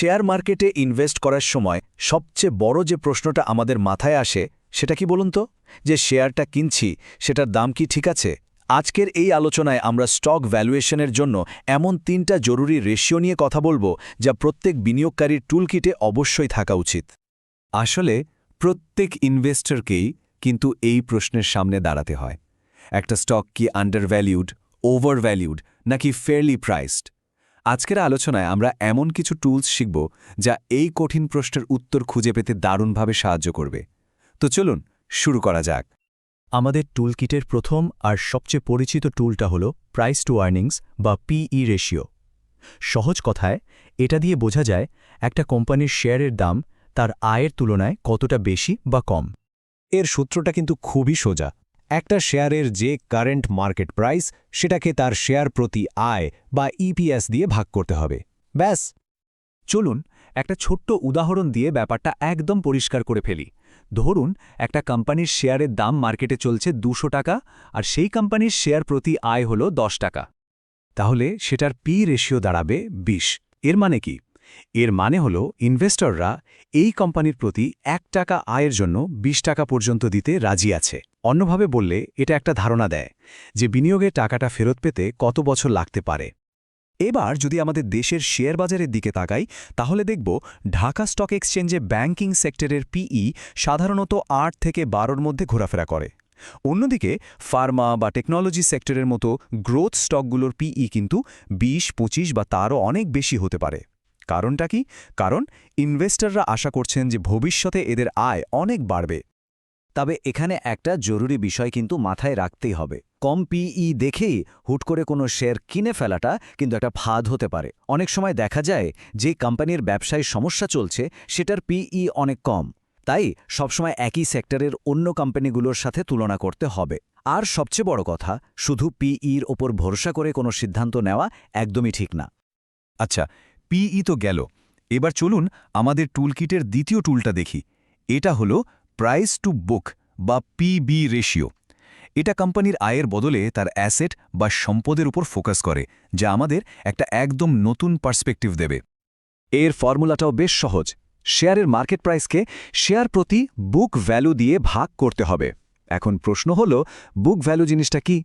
Share মার্কেটে invest করার সময় সবচেয়ে বড় যে প্রশ্নটা আমাদের মাথায় আসে, সেটা কি বলুন তো? যে শেয়ারটা কিনছি, সেটার দাম কি ঠিক আছে? আজকের এই আলোচনায় আমরা স্টক ভ্যালুয়েশনের জন্য এমন তিনটা জরুরি রেশিও নিয়ে কথা বলব, যা প্রত্যেক বিনিয়োগকারীর টুলকিটে অবশ্যই থাকা উচিত। আসলে, প্রত্যেক ইনভেস্টরকেই কিন্তু এই প্রশ্নের সামনে দাঁড়াতে হয়। একটা স্টক কি আন্ডারভ্যালিউড ওভারভ্যালিউড নাকি ফেয়ারলি প্রাইসড? আজকের আলোচনায় আমরা এমন কিছু টুলস শিখব যা এই কঠিন প্রশ্নের উত্তর খুঁজে পেতে দারুণভাবে সাহায্য করবে। তো চলুন, শুরু করা যাক। আমাদের টুলকিটের প্রথম আর সবচেয়ে পরিচিত টুলটা হল প্রাইস টু আর্নিংস বা পিই রেশিও। সহজ কথায়, এটা দিয়ে বোঝা যায় একটা কোম্পানির শেয়ারের দাম তার আয়ের তুলনায় কতটা বেশি বা কম। এর সূত্রটা কিন্তু খুবই সোজা। একটা শেয়ারের যে কারেন্ট মার্কেট প্রাইস, সেটাকে তার শেয়ার প্রতি আয় বা ইপিএস দিয়ে ভাগ করতে হবে। ব্যাস। চলুন, একটা ছোট্ট উদাহরণ দিয়ে ব্যাপারটা একদম পরিষ্কার করে ফেলি। ধরুন, একটা কোম্পানির শেয়ারের দাম মার্কেটে চলছে দুশো টাকা, আর সেই কোম্পানির শেয়ার প্রতি আয় হল দশ টাকা। তাহলে সেটার পি রেশিও দাঁড়াবে ২০ এর মানে কি? এর মানে হল ইনভেস্টররা এই কোম্পানির প্রতি এক টাকা আয়ের জন্য ২০ টাকা পর্যন্ত দিতে রাজি আছে। অন্যভাবে বললে, এটা একটা ধারণা দেয় যে বিনিয়োগের টাকাটা ফেরত পেতে কত বছর লাগতে পারে। এবার যদি আমাদের দেশের শেয়ার বাজারের দিকে তাকাই, তাহলে দেখব ঢাকা স্টক এক্সচেঞ্জে ব্যাংকিং সেক্টরের পিই সাধারণত আট থেকে বারোর মধ্যে ঘোরাফেরা করে। অন্যদিকে ফার্মা বা টেকনোলজি সেক্টরের মতো গ্রোথ স্টকগুলোর পিই কিন্তু ২০ পঁচিশ বা তারও অনেক বেশি হতে পারে। কারণটা কি? কারণ ইনভেস্টররা আশা করছেন যে ভবিষ্যতে এদের আয় অনেক বাড়বে। তবে এখানে একটা জরুরি বিষয় কিন্তু মাথায় রাখতেই হবে। কম পিই দেখেই হুট করে কোনো শেয়ার কিনে ফেলাটা কিন্তু একটা ফাঁদ হতে পারে। অনেক সময় দেখা যায় যে কোম্পানির ব্যবসায় সমস্যা চলছে, সেটার পিই অনেক কম। তাই সবসময় একই সেক্টরের অন্য কোম্পানিগুলোর সাথে তুলনা করতে হবে। আর সবচেয়ে বড় কথা, শুধু পিইর ওপর ভরসা করে কোনো সিদ্ধান্ত নেওয়া একদমই ঠিক না। আচ্ছা পিই তো গেল। এবার চলুন আমাদের টুলকিটের দ্বিতীয় টুলটা দেখি। এটা হলো প্রাইস টু বুক বা পিবি রেশিও এটা কোম্পানির আয়ের বদলে তার অ্যাসেট বা সম্পদের উপর ফোকাস করে, যা আমাদের একটা একদম নতুন পার্সপেক্টিভ দেবে। এর ফর্মুলাটাও বেশ সহজ। শেয়ারের মার্কেট প্রাইসকে শেয়ার প্রতি বুক ভ্যালু দিয়ে ভাগ করতে হবে। এখন প্রশ্ন হল বুক ভ্যালু জিনিসটা কি?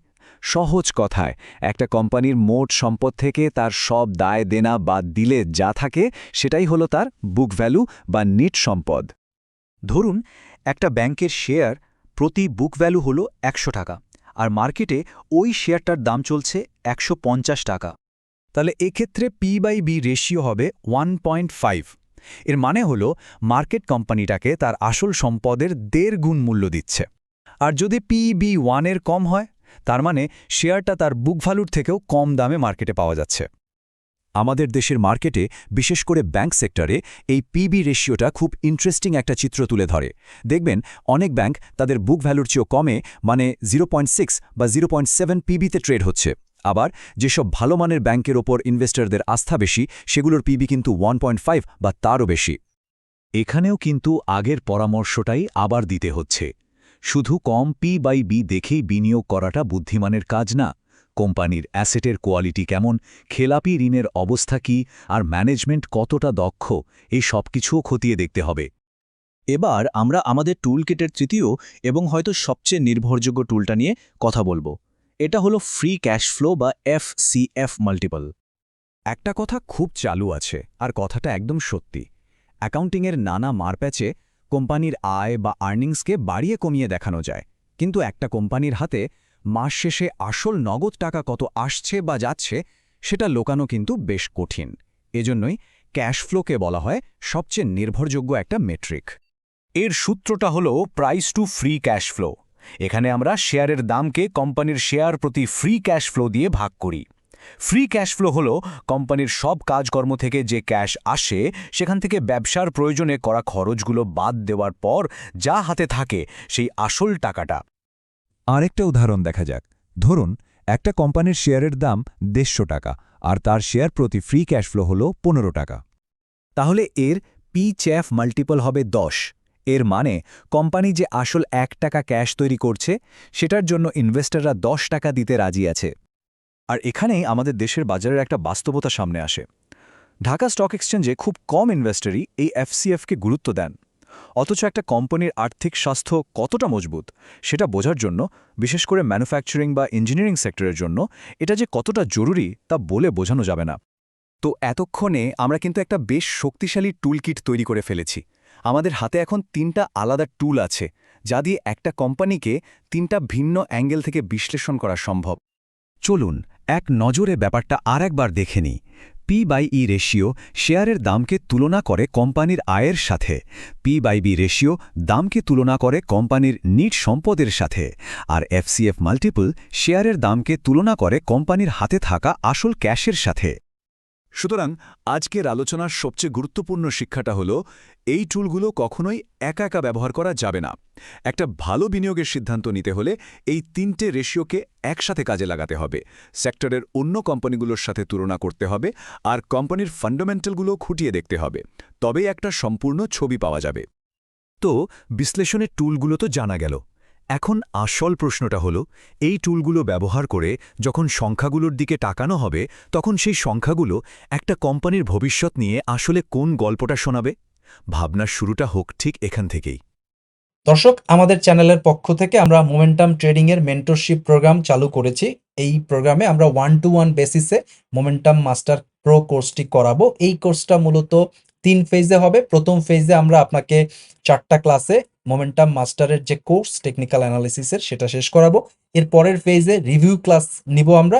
সহজ কথায়, একটা কোম্পানির মোট সম্পদ থেকে তার সব দায় দেনা বা দিলে যা থাকে, সেটাই হলো তার বুক ভ্যালু বা নিট সম্পদ। ধরুন একটা ব্যাংকের শেয়ার প্রতি বুক ভ্যালু হল একশো টাকা আর মার্কেটে ওই শেয়ারটার দাম চলছে একশো পঞ্চাশ টাকা। তাহলে এক্ষেত্রে পি বাই বি রেশিও হবে ওয়ানের মানে হল মার্কেট কোম্পানিটাকে তার আসল সম্পদের দেড় গুণ মূল্য দিচ্ছে। আর যদি পি বি ওয়ানের কম হয়, তার মানে শেয়ারটা তার বুক ভ্যালুর থেকেও কম দামে মার্কেটে পাওয়া যাচ্ছে। আমাদের দেশের মার্কেটে, বিশেষ করে ব্যাংক সেক্টরে, এই পিবি রেশিওটা খুব ইন্টারেস্টিং একটা চিত্র তুলে ধরে। দেখবেন, অনেক ব্যাংক তাদের বুক ভ্যালুর চেয়েও কমে মানে জিরো বা জিরো পিবিতে ট্রেড হচ্ছে। আবার, যেসব ভালো মানের ব্যাংকের ওপর ইনভেস্টরদের আস্থা বেশি, সেগুলোর পিবি কিন্তু ওয়ান বা তারও বেশি। এখানেও কিন্তু আগের পরামর্শটাই আবার দিতে হচ্ছে। শুধু কম পি বাই বি দেখেই বিনিয়োগ করাটা বুদ্ধিমানের কাজ না। কোম্পানির অ্যাসেটের কোয়ালিটি কেমন, খেলাপি ঋণের অবস্থা কি, আর ম্যানেজমেন্ট কতটা দক্ষ, এই সব কিছুও খতিয়ে দেখতে হবে। এবার আমরা আমাদের টুলকিটের তৃতীয় এবং হয়তো সবচেয়ে নির্ভরযোগ্য টুলটা নিয়ে কথা বলব। এটা হলো ফ্রি ক্যাশ ফ্লো বা এফ মাল্টিপল একটা কথা খুব চালু আছে, আর কথাটা একদম সত্যি। অ্যাকাউন্টিংয়ের নানা মারপ্যাচে কোম্পানির আয় বা আর্নিংসকে বাড়িয়ে কমিয়ে দেখানো যায়। কিন্তু একটা কোম্পানির হাতে মাস শেষে আসল নগদ টাকা কত আসছে বা যাচ্ছে সেটা লোকানো কিন্তু বেশ কঠিন। এজন্যই ক্যাশ ফ্লোকে বলা হয় সবচেয়ে নির্ভরযোগ্য একটা মেট্রিক। এর সূত্রটা হল price to free cash flow. এখানে আমরা শেয়ারের দামকে কোম্পানির শেয়ার প্রতি ফ্রি ক্যাশ ফ্লো দিয়ে ভাগ করি। ফ্রি ক্যাশ ফ্লো হল কোম্পানির সব কাজকর্ম থেকে যে ক্যাশ আসে, সেখান থেকে ব্যবসার প্রয়োজনে করা খরচগুলো বাদ দেওয়ার পর যা হাতে থাকে সেই আসল টাকাটা। আরেকটা উদাহরণ দেখা যাক। ধরুন, একটা কোম্পানির শেয়ারের দাম দেড়শো টাকা, আর তার শেয়ার প্রতি ফ্রি ক্যাশ ফ্লো হল পনেরো টাকা। তাহলে এর পি চ্যাফ মাল্টিপল হবে দশ। এর মানে কোম্পানি যে আসল এক টাকা ক্যাশ তৈরি করছে, সেটার জন্য ইনভেস্টররা দশ টাকা দিতে রাজি আছে। আর এখানেই আমাদের দেশের বাজারের একটা বাস্তবতা সামনে আসে। ঢাকা স্টক এক্সচেঞ্জে খুব কম ইনভেস্টরই এই এফসিএফকে গুরুত্ব দেন। অথচ একটা কোম্পানির আর্থিক স্বাস্থ্য কতটা মজবুত, সেটা বোঝার জন্য, বিশেষ করে ম্যানুফ্যাকচারিং বা ইঞ্জিনিয়ারিং সেক্টরের জন্য, এটা যে কতটা জরুরি তা বলে বোঝানো যাবে না। তো এতক্ষণে আমরা কিন্তু একটা বেশ শক্তিশালী টুলকিট তৈরি করে ফেলেছি। আমাদের হাতে এখন তিনটা আলাদা টুল আছে, যা দিয়ে একটা কোম্পানিকে তিনটা ভিন্ন অ্যাঙ্গেল থেকে বিশ্লেষণ করা সম্ভব। চলুন, এক নজরে ব্যাপারটা আর একবার দেখে নিই। পি বাই ই রেশিও শেয়ারের দামকে তুলনা করে কোম্পানির আয়ের সাথে। পি বাই বি রেশিও দামকে তুলনা করে কোম্পানির নিট সম্পদের সাথে। আর এফসিএফ মাল্টিপল শেয়ারের দামকে তুলনা করে কোম্পানির হাতে থাকা আসল ক্যাশের সাথে। সুতরাং আজকের আলোচনার সবচেয়ে গুরুত্বপূর্ণ শিক্ষাটা হল, এই টুলগুলো কখনোই একা একা ব্যবহার করা যাবে না। একটা ভালো বিনিয়োগের সিদ্ধান্ত নিতে হলে এই তিনটে রেশিওকে একসাথে কাজে লাগাতে হবে। সেক্টরের অন্য কোম্পানিগুলোর সাথে তুলনা করতে হবে আর কোম্পানির ফান্ডামেন্টালগুলো খুঁটিয়ে দেখতে হবে। তবেই একটা সম্পূর্ণ ছবি পাওয়া যাবে। তো বিশ্লেষণের টুলগুলো তো জানা গেল। এখন আসল প্রশ্নটা হলো, এই টুলগুলো ব্যবহার করে যখন সংখ্যাগুলোর দিকে টাকানো হবে, তখন সেই সংখ্যাগুলো একটা কোম্পানির ভবিষ্যৎ নিয়ে আসলে কোন গল্পটা শোনাবে? ভাবনার শুরুটা হোক ঠিক এখান থেকেই। দর্শক, আমাদের চ্যানেলের পক্ষ থেকে আমরা মোমেন্টাম ট্রেডিং এর মেন্টরশিপ প্রোগ্রাম চালু করেছি। এই প্রোগ্রামে আমরা ওয়ান টু ওয়ান বেসিসে মোমেন্টাম মাস্টার প্রো কোর্সটি করাবো। এই কোর্সটা মূলত তিন ফেজে হবে। প্রথম ফেজে আমরা আপনাকে চারটা ক্লাসে মোমেন্টাম মাস্টারের যে কোর্স টেকনিক্যাল অ্যানালিসিসের সেটা শেষ করাবো। এর পরের ফেজে রিভিউ ক্লাস নিব আমরা।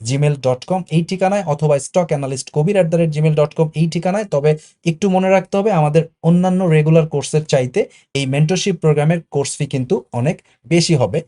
Gmail dot com এই ঠিকানায়, অথবা stock analyst Kabir at the rate Gmail dot com এই ঠিকানায়। তবে একটু মনে রাখতে হবে, আমাদের অন্যান্য রেগুলার কোর্সের চাইতে এই মেন্টরশিপ প্রোগ্রামের কোর্স ফি কিন্তু অনেক বেশি হবে।